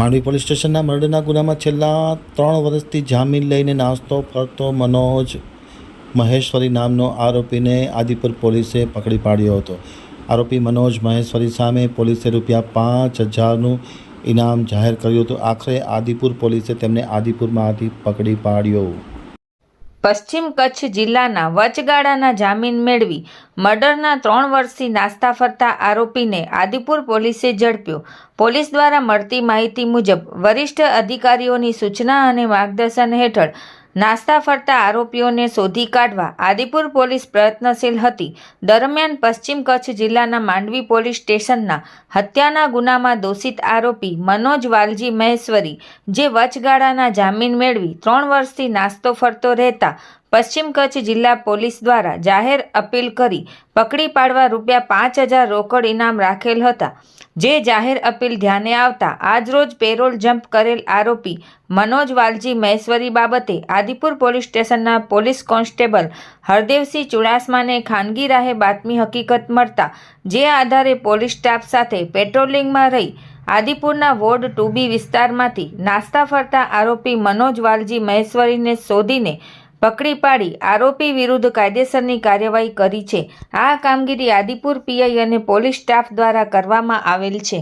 Mandvi police સ્ટેશનના મર્ડરના ગુનામાં છેલ્લા ત્રણ વર્ષથી જામીન લઈને નાસ્તો, ફરતો, મનોજ મહેશ્વરી નામનો આરોપીને આદિપુર પોલીસે પકડી પાડ્યો હતો. આરોપી મનોજ મહેશ્વરી સામે પોલીસે રૂપિયા પાંચ હજારનું ઇનામ જાહેર કર્યું હતું. આખરે આદિપુર પોલીસે તેમને આદિપુરમાંથી પકડી પાડ્યો. પશ્ચિમ કચ્છ જિલ્લાના વચગાળાના જામીન મેળવી મર્ડરના ત્રણ વર્ષથી નાસ્તા ફરતા આરોપીને આદિપુર પોલીસે ઝડપ્યો. પોલીસ દ્વારા મળતી માહિતી મુજબ વરિષ્ઠ અધિકારીઓની સૂચના અને માર્ગદર્શન હેઠળ નાસ્તા ફરતા આરોપીઓને શોધી કાઢવા આદિપુર પોલીસ પ્રયત્નશીલ હતી. દરમિયાન પશ્ચિમ કચ્છ જિલ્લાના માંડવી પોલીસ સ્ટેશનના હત્યાના ગુનામાં દોષિત આરોપી મનોજ વાલજી મહેશ્વરી, જે વચગાળાના જામીન મેળવી ત્રણ વર્ષથી નાસ્તો ફરતો રહેતા પશ્ચિમ કચ્છ જિલ્લા પોલીસ દ્વારા જાહેર અપીલ કરી પકડી પાડવા રૂપિયા પાંચ હજાર રોકડ ઇનામ રાખેલ હતા. જે જાહેર અપીલ ધ્યાને આવતા આજરોજ પેરોલ જમ્પ કરેલ આરોપી મનોજ વાલજી મહેશ્વરી બાબતે આદિપુર પોલીસ સ્ટેશનના પોલીસ કોન્સ્ટેબલ હરદેવસિંહ ચુડાસમાને ખાનગી રાહે બાતમી હકીકત મળતા જે આધારે પોલીસ સ્ટાફ સાથે પેટ્રોલિંગમાં રહી આદિપુરના વોર્ડ ટુ બી વિસ્તારમાંથી નાસ્તા ફરતા આરોપી મનોજ વાલજી મહેશ્વરીને શોધીને પકડી પાડી આરોપી વિરુદ્ધ કાયદેસરની કાર્યવાહી કરી છે. આ કામગીરી આદિપુર પીઆઈ અને પોલીસ સ્ટાફ દ્વારા કરવામાં આવેલ છે.